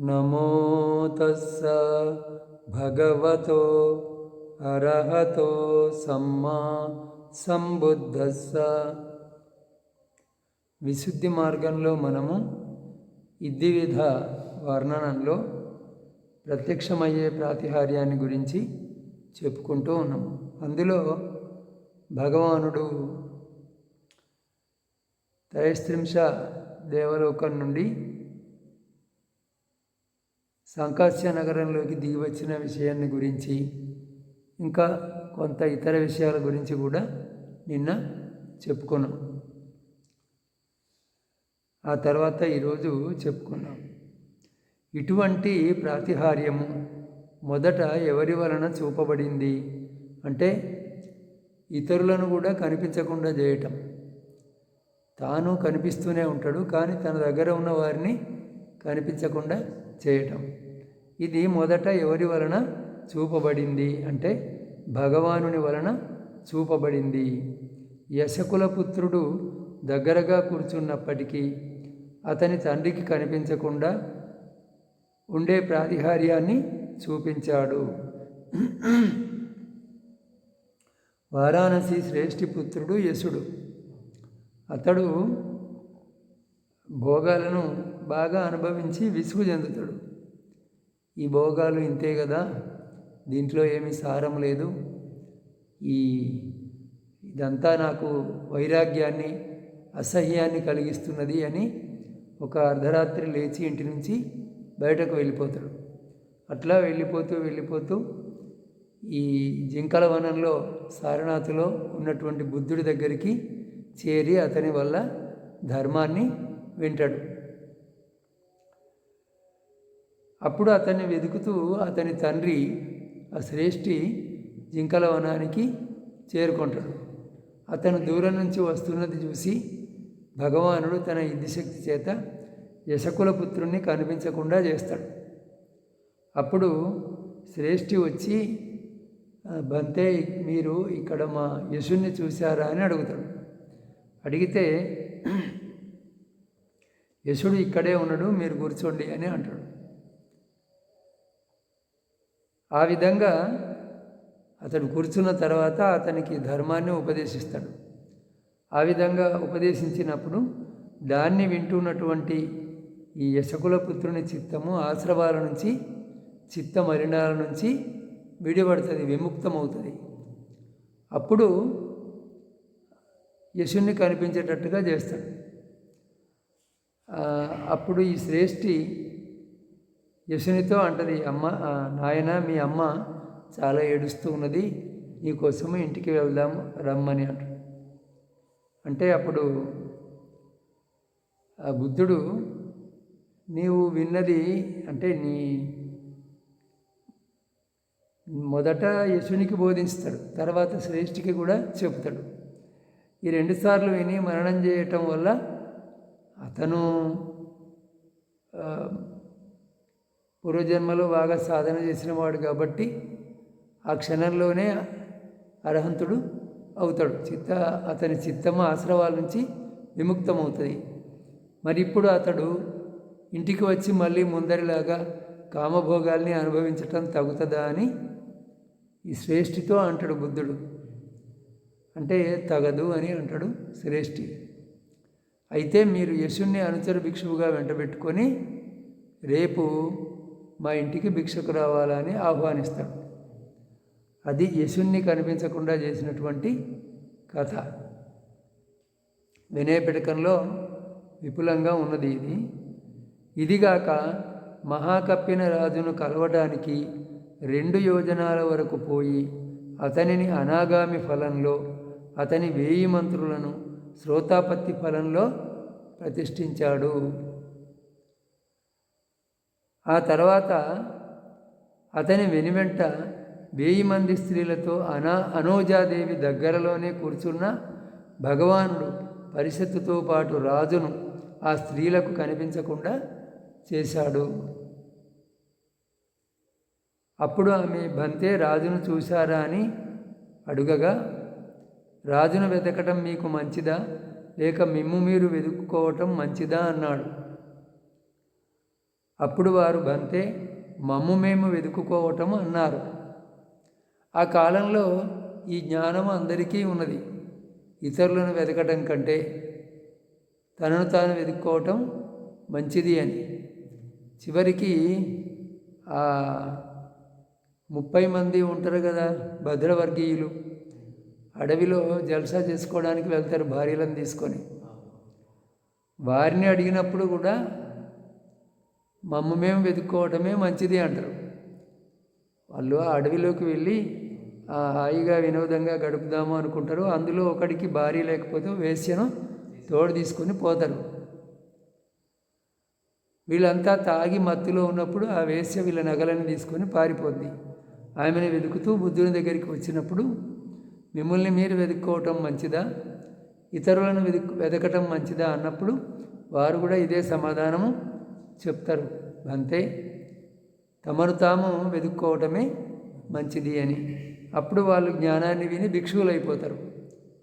నమో తస్స భగవతో అర్హతో సమ్మా సంబుద్ధస్స. విశుద్ధి మార్గంలో మనము ఇద్దివిధ వర్ణనంలో ప్రత్యక్షమయ్యే ప్రాతిహార్యాన్ని గురించి చెప్పుకుంటూ ఉన్నాము. అందులో భగవానుడు త్రైస్త్రింశ దేవలోకం నుండి సంకాశ్య నగరంలోకి దిగి వచ్చిన విషయాన్ని గురించి ఇంకా కొంత ఇతర విషయాల గురించి కూడా నిన్న చెప్పుకున్నాం. ఆ తర్వాత ఈరోజు చెప్పుకున్నాం. ఇటువంటి ప్రాతిహార్యము మొదట ఎవరి వలన చూపబడింది? అంటే ఇతరులను కూడా కనిపించకుండా చేయటం. తాను కనిపిస్తూనే ఉంటాడు కానీ తన దగ్గర ఉన్న వారిని కనిపించకుండా చేయటం. ఇది మొదట ఎవరి వలన చూపబడింది అంటే భగవానుని వలన చూపబడింది. యశకుల పుత్రుడు దగ్గరగా కూర్చున్నప్పటికీ అతని తండ్రికి కనిపించకుండా ఉండే ప్రాతిహార్యాన్ని చూపించాడు. వారాణసి శ్రేష్ఠి పుత్రుడు యశుడు. అతడు భోగాలను బాగా అనుభవించి విసుగు చెందుతాడు. ఈ భోగాలు ఇంతే కదా? దీంట్లో ఏమీ సారం లేదు. ఈ ఇదంతా నాకు వైరాగ్యాన్ని అసహ్యాన్ని కలిగిస్తున్నది అని ఒక అర్ధరాత్రి లేచి ఇంటి నుంచి బయటకు వెళ్ళిపోతాడు. అట్లా వెళ్ళిపోతూ వెళ్ళిపోతూ ఈ జింకల వనంలో సారనాథులో ఉన్నటువంటి బుద్ధుడి దగ్గరికి చేరి అతని వల్ల ధర్మాన్ని వింటాడు. అప్పుడు అతన్ని వెతుకుతూ అతని తండ్రి ఆ శ్రేష్ఠి జింకల వనానికి చేరుకుంటాడు. అతను దూరం నుంచి వస్తున్నది చూసి భగవానుడు తన యుద్ధిశక్తి చేత యశకుల పుత్రుణ్ణి కనిపించకుండా చేస్తాడు. అప్పుడు శ్రేష్ఠి వచ్చి బంతే మీరు ఇక్కడ మా యశుణ్ణి చూశారా? అని అడుగుతాడు. అడిగితే యశుడు ఇక్కడే ఉన్నాడు మీరు కూర్చోండి అని అంటాడు. ఆ విధంగా అతడు కూర్చున్న తర్వాత అతనికి ధర్మాన్ని ఉపదేశిస్తాడు. ఆ విధంగా ఉపదేశించినప్పుడు దాన్ని వింటున్నటువంటి ఈ యశకుల పుత్రుని చిత్తము ఆశ్రవాల నుంచి చిత్త మలినాల నుంచి విడిపడుతుంది విముక్తమవుతుంది. అప్పుడు యశుణ్ణి కనిపించేటట్టుగా చేస్తాడు. అప్పుడు ఈ శ్రేష్ఠి యశునితో అంటది అమ్మ నాయన మీ అమ్మ చాలా ఏడుస్తూ ఉన్నది నీకోసము ఇంటికి వెళ్దాము రమ్మని అంటాడు. అంటే అప్పుడు ఆ బుద్ధుడు నీవు విన్నది అంటే నీ మొదట యశునికి బోధిస్తాడు తర్వాత శ్రేష్ఠికి కూడా చెబుతాడు ఈ రెండుసార్లు విని మరణం చేయటం వల్ల అతను పూర్వజన్మలో బాగా సాధన చేసిన వాడు కాబట్టి ఆ క్షణంలోనే అర్హంతుడు అవుతాడు. చిత్త అతని చిత్తము ఆశ్రవాల నుంచి విముక్తమవుతుంది. మరి ఇప్పుడు అతడు ఇంటికి వచ్చి మళ్ళీ ముందరిలాగా కామభోగాల్ని అనుభవించటం తగుతుందా అని ఈ శ్రేష్ఠితో అంటాడు బుద్ధుడు. అంటే తగదు అని అంటాడు శ్రేష్ఠి. అయితే మీరు యశుణ్ణి అనుచర భిక్షువుగా వెంటబెట్టుకొని రేపు మా ఇంటికి భిక్షకు రావాలని ఆహ్వానిస్తాడు. అది యశుణ్ణి కనిపించకుండా చేసినటువంటి కథ. వినయపిటకంలో విపులంగా ఉన్నది ఇది. ఇదిగాక మహాకప్పిన రాజును కలవడానికి రెండు యోజనాల వరకు పోయి అతనిని అనాగామి ఫలంలో అతని వేయి మంత్రులను శ్రోతాపత్తి ఫలంలో ప్రతిష్ఠించాడు. ఆ తర్వాత అతని వెనువెంట వెయ్యి మంది స్త్రీలతో అనా అనోజాదేవి దగ్గరలోనే కూర్చున్న భగవానుడు పరిషత్తుతో పాటు రాజును ఆ స్త్రీలకు కనిపించకుండా చేశాడు. అప్పుడు ఆమె బంతే రాజును చూశారా అని అడుగగా రాజును వెతకటం మీకు మంచిదా? లేక మిమ్ము మీరు వెతుక్కోవటం మంచిదా? అన్నాడు. అప్పుడు వారు బంతే మమ్ము మేము వెతుకుకోవటం అన్నారు. ఆ కాలంలో ఈ జ్ఞానం అందరికీ ఉన్నది. ఇతరులను వెతకటం కంటే తనను తాను వెతుక్కోవటం మంచిది అని. చివరికి ఆ ముప్పై మంది ఉంటారు కదా భద్రవర్గీయులు అడవిలో జల్సా చేసుకోవడానికి వెళ్తారు భార్యలను తీసుకొని. వారిని అడిగినప్పుడు కూడా మమ్మ మేము వెతుక్కోవటమే మంచిది అంటారు. వాళ్ళు ఆ అడవిలోకి వెళ్ళి హాయిగా వినోదంగా గడుపుదాము అనుకుంటారు. అందులో ఒకడికి భార్య లేకపోతే వేశ్యను తోడు తీసుకొని పోతారు. వీళ్ళంతా తాగి మత్తులో ఉన్నప్పుడు ఆ వేశ్య వీళ్ళ నగలని తీసుకొని పారిపోద్ది. ఆమెను వెతుకుతూ బుద్ధుని దగ్గరికి వచ్చినప్పుడు మిమ్మల్ని మీరు వెతుక్కోవటం మంచిదా? ఇతరులను వెతుకు వెతకటం మంచిదా? అన్నప్పుడు వారు కూడా ఇదే సమాధానము చెప్తారు. అంతే. తమను తాము వెతుక్కోవటమే మంచిది అని. అప్పుడు వాళ్ళు జ్ఞానాన్ని విని భిక్షువులు అయిపోతారు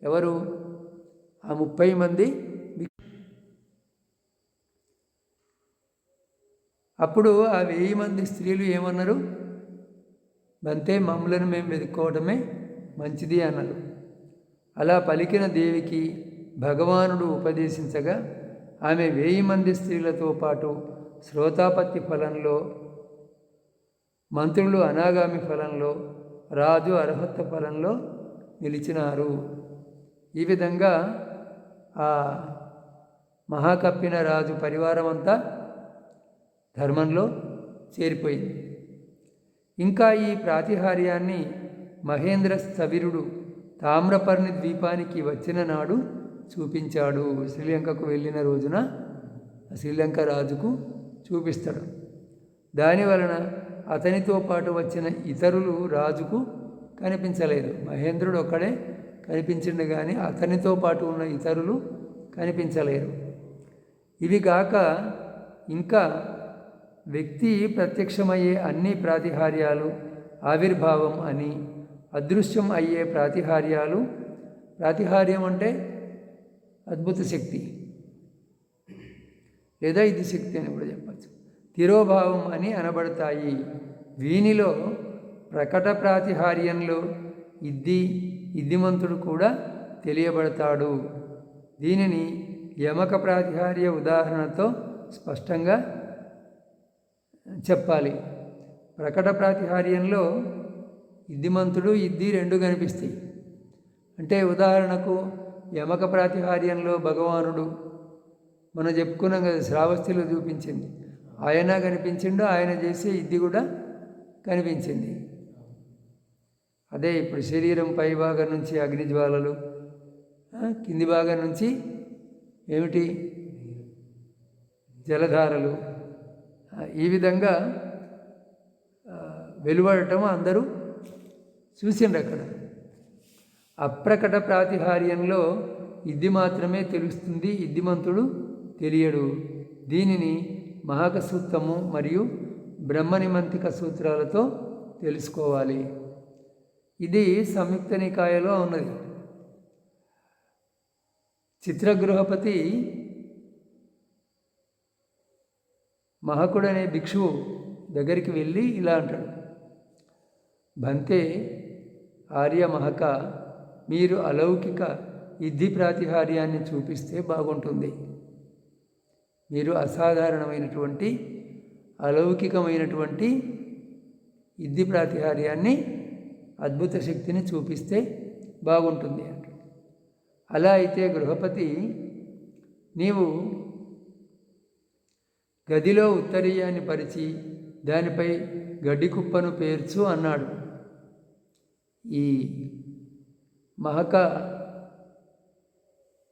ఎవరు? ఆ ముప్పై మంది అప్పుడు ఆ వెయ్యి మంది స్త్రీలు ఏమన్నారు? బంతే మమ్మలను మేము వెతుక్కోవటమే మంచిది అన్నారు. అలా పలికిన దేవికి భగవానుడు ఉపదేశించగా ఆమె వెయ్యి మంది స్త్రీలతో పాటు శ్రోతాపత్తి ఫలంలో మంత్రులు అనాగామి ఫలంలో రాజు అర్హత ఫలంలో నిలిచినారు. ఈ విధంగా ఆ మహాకప్పిన రాజు పరివారం అంతా ధర్మంలో చేరిపోయింది. ఇంకా ఈ ప్రాతిహార్యాన్ని మహేంద్ర సవిరుడు తామ్రపర్ణి ద్వీపానికి వచ్చిన నాడు చూపించాడు. శ్రీలంకకు వెళ్ళిన రోజున శ్రీలంక రాజుకు చూపిస్తాడు. దాని వలన అతనితో పాటు వచ్చిన ఇతరులు రాజుకు కనిపించలేదు. మహేంద్రుడు ఒక్కడే కనిపించిండు కానీ అతనితో పాటు ఉన్న ఇతరులు కనిపించలేరు. ఇవి కాక ఇంకా వ్యక్తి ప్రత్యక్షమయ్యే అన్ని ప్రాతిహార్యాలు ఆవిర్భావం అని అదృశ్యం అయ్యే ప్రాతిహార్యాలు ప్రాతిహార్యం అంటే అద్భుత శక్తి. లేదా ఇది శక్తి అని కూడా చెప్పచ్చు. తిరోభావం అని అనబడతాయి. వీనిలో ప్రకట ప్రాతిహార్యంలో ఇద్ది ఇద్దిమంతుడు కూడా తెలియబడతాడు. దీనిని యమక ప్రాతిహార్య ఉదాహరణతో స్పష్టంగా చెప్పాలి. ప్రకట ప్రాతిహార్యంలో ఇద్దిమంతుడు ఇద్ది రెండు కనిపిస్తాయి. అంటే ఉదాహరణకు యమక ప్రాతిహార్యంలో భగవానుడు మనం చెప్పుకున్నాం కదా శ్రావస్తిలో చూపించింది. ఆయన కనిపించిండు ఆయన చేసే ఇది కూడా కనిపించింది. అదే ఇప్పుడు శరీరం పై భాగం నుంచి అగ్నిజ్వాలలు కింది భాగం నుంచి ఏమిటి? జలధారలు. ఈ విధంగా వెలువడటం అందరూ చూసిండ్రు అక్కడ. అప్రకట ప్రాతిహార్యంలో ఇది మాత్రమే తెలుస్తుంది ఇద్దిమంతుడు తెలియడు. దీనిని మహాక సూక్తము మరియు బ్రహ్మనిమంతిక సూత్రాలతో తెలుసుకోవాలి. ఇది సంయుక్త నికాయలో ఉన్నది. చిత్రగృహపతి మహకుడనే అనే భిక్షువు దగ్గరికి వెళ్ళి ఇలా అంటాడు. బంతే ఆర్య మహక మీరు అలౌకిక ఇద్ది ప్రాతిహార్యాన్ని చూపిస్తే బాగుంటుంది. మీరు అసాధారణమైనటువంటి అలౌకికమైనటువంటి ఇద్ది ప్రాతిహార్యాన్ని అద్భుత శక్తిని చూపిస్తే బాగుంటుంది అంట అలా అయితే గృహపతి నీవు గదిలో ఉత్తరీయాన్ని పరిచి దానిపై గడ్డి కుప్పను పేర్చు అన్నాడు. ఈ మహక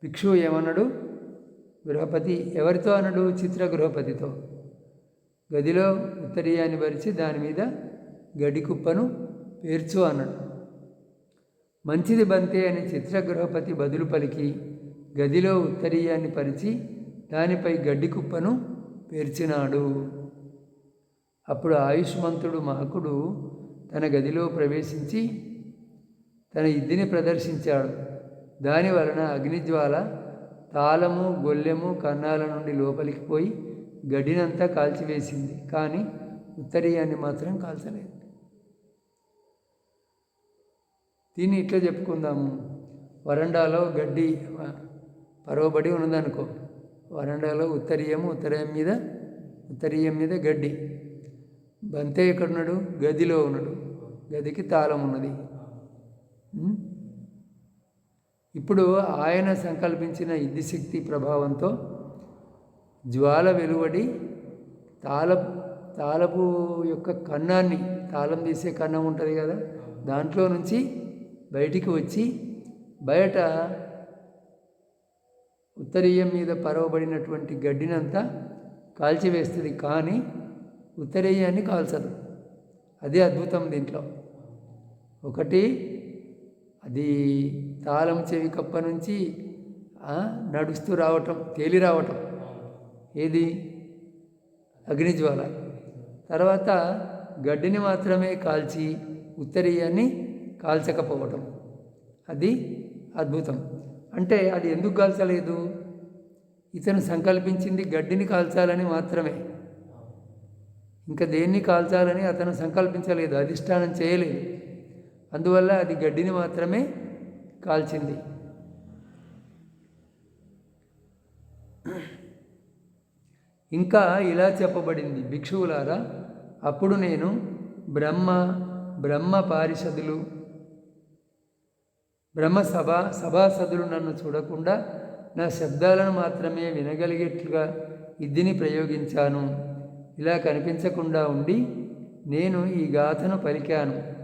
భిక్షువు ఏమన్నాడు? గృహపతి ఎవరితో అనడు? చిత్ర గృహపతితో గదిలో ఉత్తరీయాన్ని పరిచి దాని మీద గడ్డి కుప్పను పేర్చు అన్నాడు మంచిది బంతే అని చిత్ర గృహపతి బదులు పలికి గదిలో ఉత్తరీయాన్ని పరిచి దానిపై గడ్డి కుప్పను పేర్చినాడు. అప్పుడు ఆయుష్మంతుడు మహకుడు తన గదిలో ప్రవేశించి తన ఇద్దిని ప్రదర్శించాడు. దాని వలన అగ్నిజ్వాల తాళము గొల్లెము కన్నాల నుండి లోపలికి పోయి గడ్డినంతా కాల్చివేసింది. కానీ ఉత్తరీయాన్ని మాత్రం కాల్చలేదు. దీన్ని ఇట్లా చెప్పుకుందాము. వరండాలో గడ్డి పరవబడి ఉన్నదనుకో వరండాలో ఉత్తరీయము ఉత్తరీయం మీద ఉత్తరీయం మీద గడ్డి. బంతే ఎక్కడున్నాడు? గదిలో ఉన్నాడు. గదికి తాళం ఉన్నది. ఇప్పుడు ఆయన సంకల్పించిన ఇద్దిశక్తి ప్రభావంతో జ్వాల వెలువడి తాళ తాళపు యొక్క కన్నాన్ని తాళం తీసే కన్నం ఉంటుంది కదా దాంట్లో నుంచి బయటికి వచ్చి బయట ఉత్తరీయం మీద పరవబడినటువంటి గడ్డినంతా కాల్చివేస్తుంది. కానీ ఉత్తరీయాన్ని కాల్చదు. అదే అద్భుతం దీంట్లో. ఒకటి అది తాళం చెవి కప్ప నుంచి నడుస్తూ రావటం తేలి రావటం. ఏది? అగ్నిజ్వాల తర్వాత గడ్డిని మాత్రమే కాల్చి ఉత్తరీయాన్ని కాల్చకపోవటం. అది అద్భుతం. అంటే అది ఎందుకు కాల్చలేదు? ఇతను సంకల్పించింది గడ్డిని కాల్చాలని మాత్రమే. ఇంకా దేన్ని కాల్చాలని అతను సంకల్పించలేదు అధిష్టానం చేయలేదు. అందువల్ల అది గడ్డిని మాత్రమే కాల్చింది. ఇంకా ఇలా చెప్పబడింది. భిక్షువులారా అప్పుడు నేను బ్రహ్మ బ్రహ్మ పారిషదులు బ్రహ్మ సభ సభాసదులు నన్ను చూడకుండా నా శబ్దాలను మాత్రమే వినగలిగేట్లుగా ఇద్దిని ప్రయోగించాను. ఇలా కనిపించకుండా ఉండి నేను ఈ గాథను పలికాను.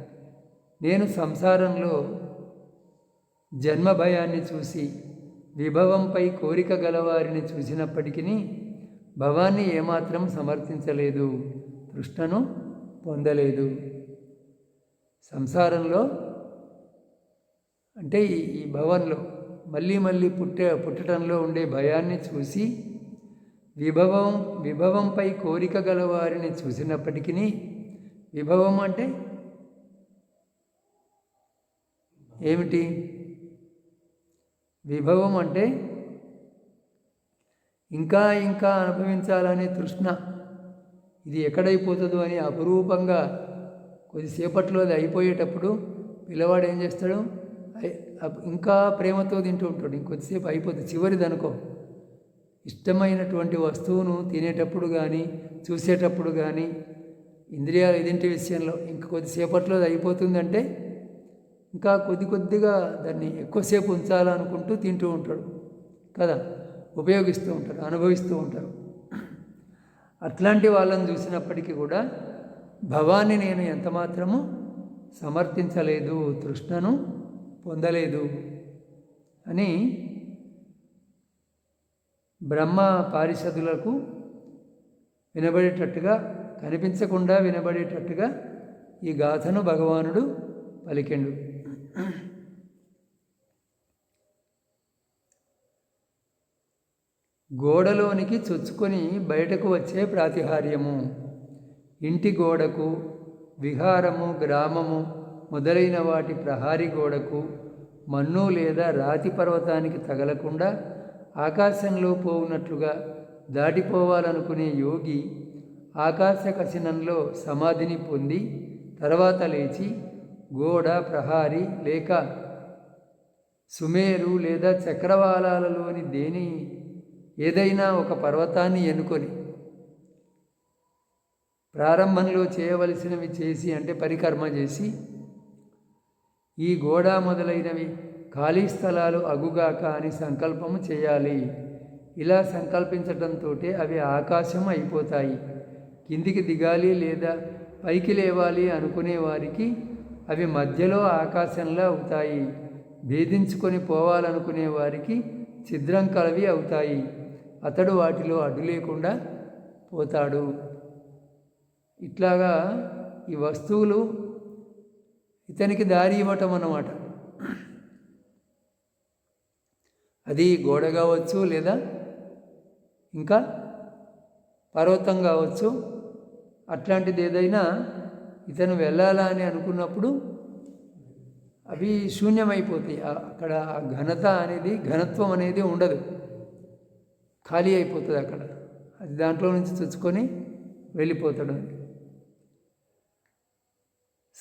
నేను సంసారంలో జన్మ భయాన్ని చూసి విభవంపై కోరిక గలవారిని చూసినప్పటికీ భవాన్ని ఏమాత్రం సమర్థించలేదు తృష్ణను పొందలేదు. సంసారంలో అంటే ఈ ఈ భవంలో మళ్ళీ మళ్ళీ పుట్టే పుట్టడంలో ఉండే భయాన్ని చూసి విభవం విభవంపై కోరిక గలవారిని చూసినప్పటికీ విభవం అంటే ఏమిటి? విభవం అంటే ఇంకా ఇంకా అనుభవించాలనే తృష్ణ. ఇది ఎక్కడైపోతుందో అని అపురూపంగా కొద్దిసేపట్లో అది అయిపోయేటప్పుడు పిల్లవాడు ఏం చేస్తాడు? ఇంకా ప్రేమతో తింటూ ఉంటాడు. ఇంకొద్దిసేపు అయిపోతుంది చివరిది అనుకో ఇష్టమైనటువంటి వస్తువును తినేటప్పుడు కానీ చూసేటప్పుడు కానీ ఇంద్రియాలు ఇదింటి విషయంలో ఇంక కొద్దిసేపట్లో అది అయిపోతుందంటే ఇంకా కొద్ది కొద్దిగా దాన్ని ఎక్కువసేపు ఉంచాలనుకుంటూ తింటూ ఉంటాడు. కదా? ఉపయోగిస్తూ ఉంటారు అనుభవిస్తూ ఉంటారు అట్లాంటి వాళ్ళని చూసినప్పటికీ కూడా భవాన్ని నేను ఎంతమాత్రము సమర్థించలేదు తృష్ణను పొందలేదు అని బ్రహ్మ పారిషదులకు వినబడేటట్టుగా కనిపించకుండా వినబడేటట్టుగా ఈ గాథను భగవానుడు పలికెండు. గోడలోనికి చొచ్చుకొని బయటకు వచ్చే ప్రాతిహార్యము. ఇంటి గోడకు విహారము గ్రామము మొదలైన వాటి ప్రహారీ గోడకు మన్ను లేదా రాతి పర్వతానికి తగలకుండా ఆకాశంలో పోవునట్లుగా దాటిపోవాలనుకునే యోగి ఆకాశ కసినంలో సమాధిని పొంది తర్వాత లేచి గోడ ప్రహారీ లేక సుమేరు లేదా చక్రవాలాలలోని దేని ఏదైనా ఒక పర్వతాన్ని ఎన్నుకొని ప్రారంభంలో చేయవలసినవి చేసి అంటే పరికర్మ చేసి ఈ గోడ మొదలైనవి ఖాళీ స్థలాలు అగుగాక అని సంకల్పము చేయాలి. ఇలా సంకల్పించటంతో అవి ఆకాశం అయిపోతాయి. కిందికి దిగాలి లేదా పైకి లేవాలి అనుకునే వారికి అవి మధ్యలో ఆకాశంలా అవుతాయి. భేదించుకొని పోవాలనుకునే వారికి ఛిద్రం కలవి అవుతాయి. అతడు వాటిలో అడ్డు లేకుండా పోతాడు. ఇట్లాగా ఈ వస్తువులు ఇతనికి దారి ఇవ్వటం అన్నమాట. అది గోడ కావచ్చు లేదా ఇంకా పర్వతం కావచ్చు. అట్లాంటిది ఏదైనా ఇతను వెళ్ళాలా అని అనుకున్నప్పుడు అవి శూన్యమైపోతాయి. అక్కడ ఆ ఘనత అనేది ఘనత్వం అనేది ఉండదు. ఖాళీ అయిపోతుంది అక్కడ. అది దాంట్లో నుంచి తెచ్చుకొని వెళ్ళిపోతాడు.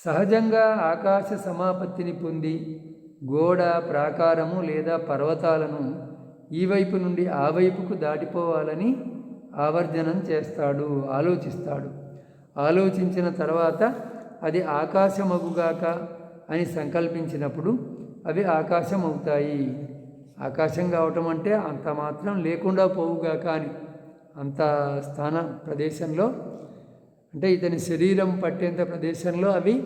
సహజంగా ఆకాశ సమాపత్తిని పొంది గోడ ప్రాకారము లేదా పర్వతాలను ఈ వైపు నుండి ఆ వైపుకు దాటిపోవాలని ఆవర్జనం చేస్తాడు ఆలోచిస్తాడు. ఆలోచించిన తర్వాత అది ఆకాశమగుగాక అని సంకల్పించినప్పుడు అవి ఆకాశం అవుతాయి ఆకాశం కావటం అంటే అంత మాత్రం లేకుండా పోవుగాక అని అంత స్థాన ప్రదేశంలో అంటే ఇతని శరీరం పట్టేంత ప్రదేశంలో అవి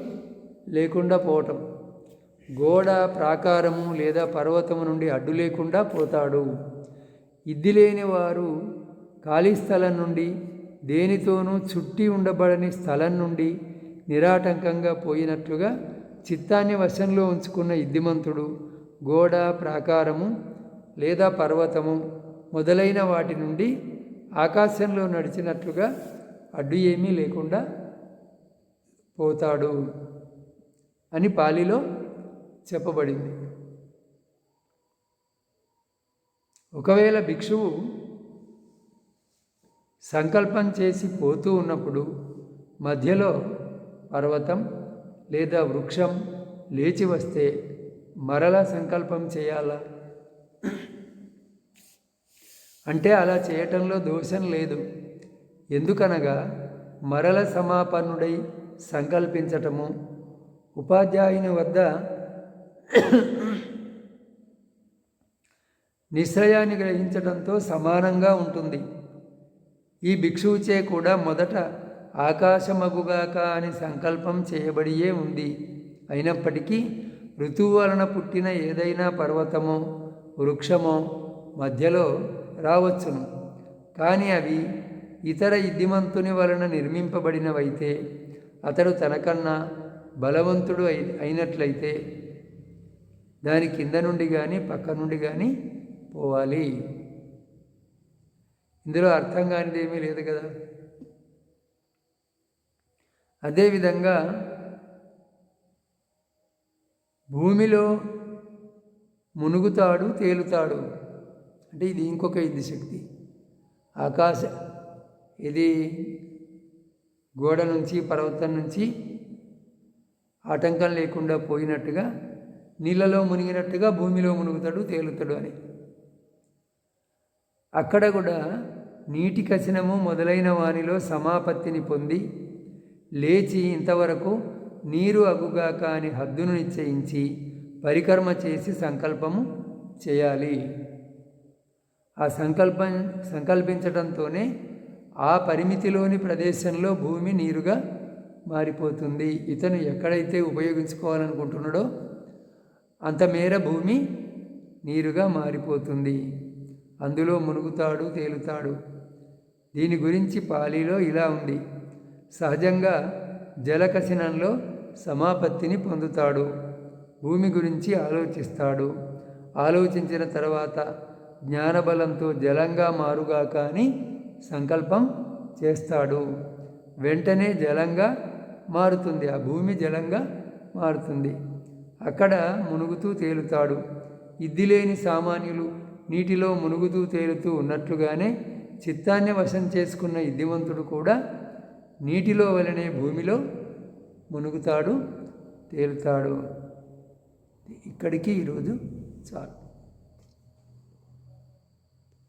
లేకుండా పోవటం. గోడ ప్రాకారము లేదా పర్వతము నుండి అడ్డు లేకుండా పోతాడు. ఇద్ది లేని వారు ఖాళీ స్థలం నుండి దేనితోనూ చుట్టి ఉండబడని స్థలం నుండి నిరాటంకంగా పోయినట్లుగా చిత్తాన్ని వశంలో ఉంచుకున్న ఇద్దిమంతుడు గోడ ప్రాకారము లేదా పర్వతము మొదలైన వాటి నుండి ఆకాశంలో నడిచినట్లుగా అడ్డు ఏమీ లేకుండా పోతాడు అని పాలిలో చెప్పబడింది. ఒకవేళ భిక్షువు సంకల్పం చేసి పోతూ ఉన్నప్పుడు మధ్యలో పర్వతం లేదా వృక్షం లేచి వస్తే మరలా సంకల్పం చేయాలా? అంటే అలా చేయటంలో దోషం లేదు. ఎందుకనగా మరల సమాపన్నుడై సంకల్పించటము ఉపాధ్యాయుని వద్ద నిశ్రయాన్ని గ్రహించడంతో సమానంగా ఉంటుంది. ఈ భిక్షువుచే కూడా మొదట ఆకాశమగుగాక అని సంకల్పం చేయబడియే ఉంది. అయినప్పటికీ ఋతువు వలన పుట్టిన ఏదైనా పర్వతమో వృక్షమో మధ్యలో రావచ్చును. కానీ అవి ఇతర ఇద్దిమంతుని వలన నిర్మింపబడినవైతే అతడు తనకన్నా బలవంతుడు అయి అయినట్లయితే దాని కింద నుండి కానీ పక్క నుండి కానీ పోవాలి. ఇందులో అర్థం కానిది ఏమీ లేదు కదా. అదేవిధంగా భూమిలో మునుగుతాడు తేలుతాడు. అంటే ఇది ఇంకొక ఇది శక్తి. ఆకాశ ఇది గోడ నుంచి పర్వతం నుంచి ఆటంకం లేకుండా పోయినట్టుగా నీళ్ళలో మునిగినట్టుగా భూమిలో మునుగుతాడు తేలుతాడు అని. అక్కడ కూడా నీటి కసినము మొదలైన వానిలో సమాపత్తిని పొంది లేచి ఇంతవరకు నీరు అగుగాక అని హద్దును నిశ్చయించి పరికర్మ చేసి సంకల్పము చేయాలి. ఆ సంకల్పం సంకల్పించడంతోనే ఆ పరిమితిలోని ప్రదేశంలో భూమి నీరుగా మారిపోతుంది. ఇతను ఎక్కడైతే ఉపయోగించుకోవాలనుకుంటున్నాడో అంత మేర భూమి నీరుగా మారిపోతుంది. అందులో మునుగుతాడు తేలుతాడు. దీని గురించి పాలీలో ఇలా ఉంది. సహజంగా జలకసినంలో సమాపత్తిని పొందుతాడు. భూమి గురించి ఆలోచిస్తాడు. ఆలోచించిన తర్వాత జ్ఞానబలంతో జలంగా మారుగాక అని సంకల్పం చేస్తాడు. వెంటనే జలంగా మారుతుంది. ఆ భూమి జలంగా మారుతుంది. అక్కడ మునుగుతూ తేలుతాడు. ఇద్దిలేని సామాన్యులు నీటిలో మునుగుతూ తేలుతూ ఉన్నట్లుగానే చిత్తాన్ని వశం చేసుకున్న ఇద్దివంతుడు కూడా నీటిలో వలనే భూమిలో మునుగుతాడు తేలుతాడు. ఇక్కడికి ఈరోజు చాలు.